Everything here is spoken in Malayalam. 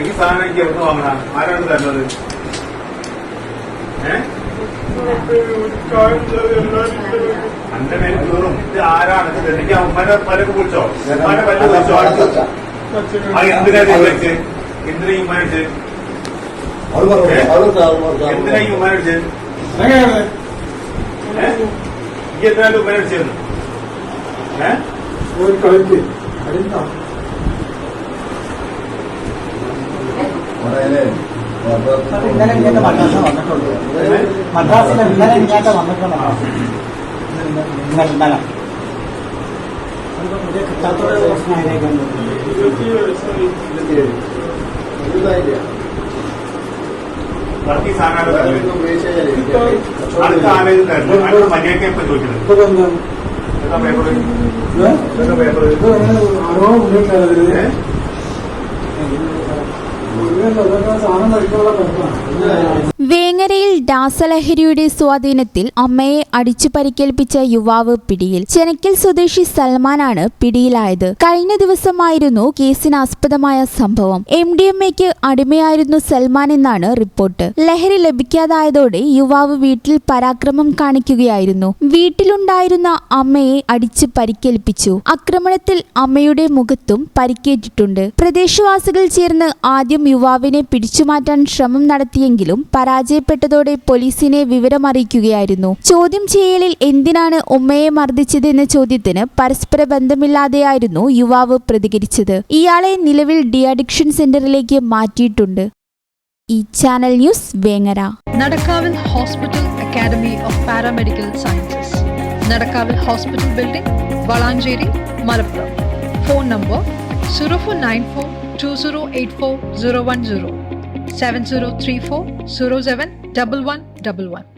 ഈ സാധനം എനിക്ക് എന്തിനാ ഇത് വിളിച്ച് എന്തിനാ ഈ ഉമ്മനെ വിളിച്ച് എന്തിനാ ഈ ഉമ്മനെ വിളിച്ച് ഏഹ് ഈ എത്രയായിട്ട് കളിക്ക്. ഏഹ് ഇന്നലെ ഇങ്ങനത്തെ മദ്രാസ് വന്നിട്ടുണ്ട് മദ്രാസിൽ ഇന്നലെ ഇങ്ങനത്തെ വന്നിട്ടുണ്ട് ഇന്നലെ ഇന്നലെ. ഇത് കിട്ടാത്തോടെ പ്രശ്നമായിരിക്കും ബാക്കി സാധനങ്ങൾ അടുത്ത ആനയിൽ മര്യാദയ്ക്ക് ചോദിക്കുന്നത് என்ன பேப்பர் വേങ്ങരയിൽ ദാസലഹരിയുടെ സ്വാധീനത്തിൽ അമ്മയെ അടിച്ചു പരിക്കേൽപ്പിച്ച യുവാവ് പിടിയിൽ. ചെനക്കൽ സ്വദേശി സൽമാനാണ് പിടിയിലായത്. കഴിഞ്ഞ ദിവസമായിരുന്നു കേസിനാസ്പദമായ സംഭവം. എം ഡി എം എക്ക് അടിമയായിരുന്നു സൽമാൻ എന്നാണ് റിപ്പോർട്ട്. ലഹരി ലഭിക്കാതായതോടെ യുവാവ് വീട്ടിൽ പരാക്രമം കാണിക്കുകയായിരുന്നു. വീട്ടിലുണ്ടായിരുന്ന അമ്മയെ അടിച്ച് പരിക്കേൽപ്പിച്ചു. ആക്രമണത്തിൽ അമ്മയുടെ മുഖത്തും പരിക്കേറ്റിട്ടുണ്ട്. പ്രദേശവാസികൾ ചേർന്ന് ആദ്യം യുവാവിനെ പിടിച്ചുമാറ്റാൻ ശ്രമം നടത്തിയെങ്കിലും പരാജയപ്പെട്ടതോടെ പോലീസിനെ വിവരമറിയിക്കുകയായിരുന്നു. ചോദ്യം ചെയ്യലിൽ എന്തിനാണ് ഉമ്മയെ മർദ്ദിച്ചതെന്ന ചോദ്യത്തിന് പരസ്പര ബന്ധമില്ലാതെയായിരുന്നു യുവാവ് പ്രതികരിച്ചത്. ഇയാളെ നിലവിൽ ഡി അഡിക്ഷൻ സെന്ററിലേക്ക് മാറ്റിയിട്ടുണ്ട്. ഈ channel news Vengara. Nadakkavil hospital academy of paramedical sciences. Nadakkavil hospital building Valanchery Malappuram. Phone number zero four nine four 2084 010